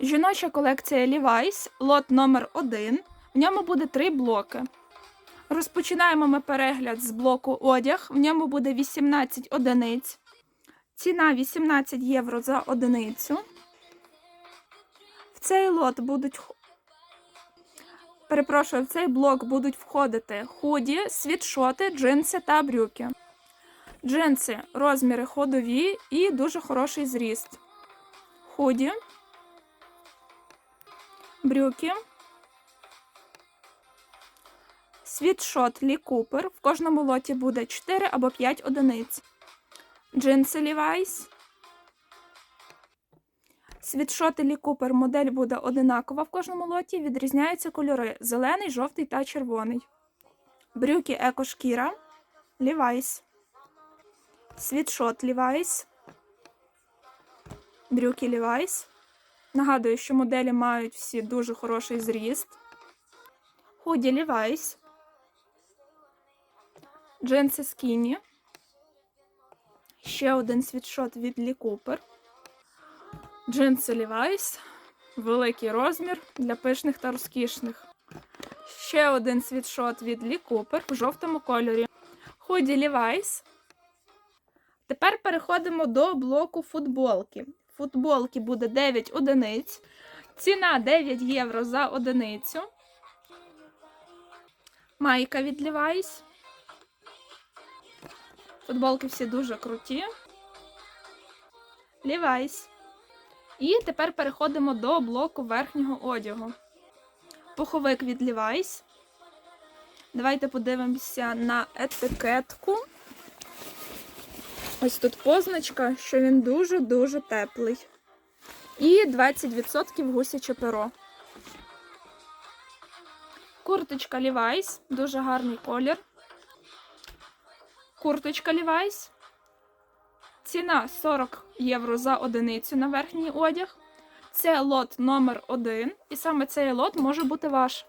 Жіноча колекція Levi's, лот номер 1 В ньому буде три блоки. Розпочинаємо ми перегляд з блоку одяг. В ньому буде 18 одиниць. Ціна 18 євро за одиницю. В цей лот будуть. Перепрошую, в цей блок будуть входити худі, світшоти, джинси та брюки. Джинси розміри ходові і дуже хороший зріст. Худі, брюки, світшот Лі Купер. В кожному лоті буде 4 або 5 одиниць. Джинси Levi's. Світшоти Лі Купер модель буде одинакова в кожному лоті. Відрізняються кольори: зелений, жовтий та червоний. Брюки екошкіра Levi's. Світшот Levi's. Брюки Levi's. Нагадую, що моделі мають всі дуже хороший зріст. Худі Levi's. Джинси Skinny. Ще один світшот від Lee Cooper. Джинси Levi's. Великий розмір для пишних та розкішних. Ще один світшот від Lee Cooper в жовтому кольорі. Худі Levi's. Тепер переходимо до блоку футболки. Футболки буде 9 одиниць. Ціна 9 євро за одиницю. Майка від Levi's. Футболки всі дуже круті. Levi's. І тепер переходимо до блоку верхнього одягу. Пуховик від Levi's. Давайте подивимося на етикетку. Ось тут позначка, що він дуже-дуже теплий. І 20% гусяче перо. Курточка Levi's, дуже гарний колір. Курточка Levi's. Ціна 40 євро за одиницю на верхній одяг. Це лот номер 1 і саме цей лот може бути ваш.